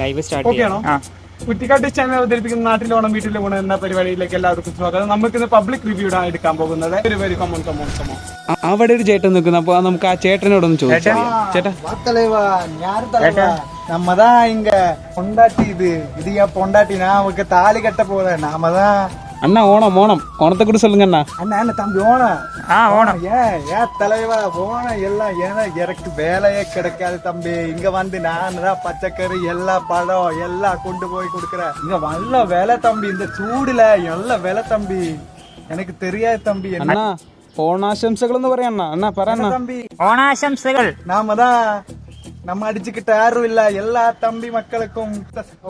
Live start okay ആണോ കുറ്റിക്കാട്ട് channel അവതരിപ്പിക്കുന്ന നാട്ടിൽ ഓണം വീട്ടിൽ ഓണം എന്ന പരിപാടിയിലേക്ക് എല്ലാവർക്കും സ്വാഗതം നമുക്ക് ഇന്ന് പബ്ലിക് റിവ്യൂ ആണ് എടുക്കാൻ പോകുന്നത് ഒരു വരി കമോൺ കമോൺ കമോൺ അവിടെ ഒരു ചേട്ടൻ നിൽക്കുന്നു അപ്പൊ നമുക്ക് ആ ചേട്ടനോടൊന്ന് ചോദിച്ചാ ചേട്ടാ வா தலைவா யாரு தலைவா நம்ம தான் இங்க பொண்டாட்டி இது இது என் பொண்டாட்டி நான் அவருக்கு தாலி கட்ட போறேன் நாம தான் அண்ணா ஓணம் ஓணம் ஓணத்தை கூட சொல்லுங்க அண்ணா அண்ணா என்ன தம்பி ஓனம் ஆ ஓணம் ஏன் ஏன் தலைவா ஓனம் எல்லாம் ஏன்னா எனக்கு வேலையே கிடைக்காது தம்பி இங்க வந்து நான் தான் பச்சைக்கறி எல்லா பழம் எல்லாம் கொண்டு போய் கொடுக்குறேன் இங்க நல்ல வேலை தம்பி இந்த சூடுல நல்ல வேலை தம்பி எனக்கு தெரியாது தம்பி என்ன അണ്ണാ ഓണാശംസകൾ എന്ന് പറയാ അണ്ണാ അണ്ണാ പറ അണ്ണാ தம்பி ഓണാശംസകൾ நாம தான் நம்ம அடிச்சுக்கிட்ட யாரும் இல்ல எல்லா தம்பி மக்களுக்கும்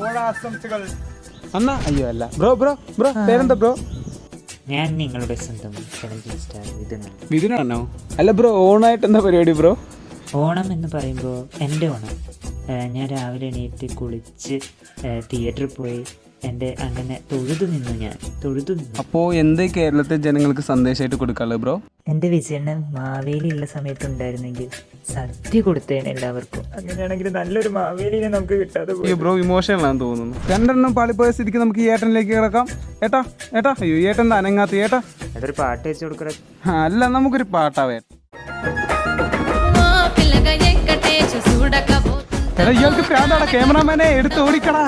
ஓணாசம்சுகள் അണ്ണാ അയ്യോ അല്ല. ബ്രോ ബ്രോ ബ്രോ പേരെന്താ ബ്രോ? ഞാൻ നിങ്ങളുടെ സ്വന്തം മിഥുനാണോ അല്ല ബ്രോ ഓണായിട്ട് എന്താ പരിപാടി ബ്രോ? ഓണം എന്ന് പറയുമ്പോൾ എന്റെ ഓണം. ഞാൻ രാവിലെ എണീറ്റ് കുളിച്ച് തിയേറ്ററിൽ പോയി എന്റെ അങ്ങനെ തൊഴുതു നിന്നു ഞാൻ തൊഴുതു നിന്നു. അപ്പോ എന്ത് കേരളത്തെ ജനങ്ങൾക്ക് സന്ദേശമായിട്ട് കൊടുക്കാനുള്ളത് ബ്രോ? എന്റെ വിജയണ്ണൻ മാവേലിയുള്ള സമയത്തുണ്ടായിരുന്നെങ്കിൽ സദ്യ കൊടുത്തേനെ എല്ലാവർക്കും. അങ്ങനെയാണെങ്കിൽ നല്ലൊരു മാവേലിനെ നമുക്ക് കിട്ടാതെ ബ്രോ ബ്രോ ഇമോഷണലാണെന്ന് തോന്നുന്നു. രണ്ടെണ്ണം പാളിപ്പോയ സ്ഥിതിക്ക് നമുക്ക് ഈ ഏട്ടനിലേക്ക് കിടക്കാം. ഏട്ടാ ഏട്ടാ അയ്യോ ഏട്ടൻ അനങ്ങാത്ത ഏട്ടാ. അതൊരു പാട്ട് വെച്ച് കൊടുക്കണം അല്ല നമുക്കൊരു പാട്ടാവേ ഇയാൾക്ക് പ്രാന്താടാ ക്യാമറാമാനെ എടുത്ത് ഓടിക്കടാ.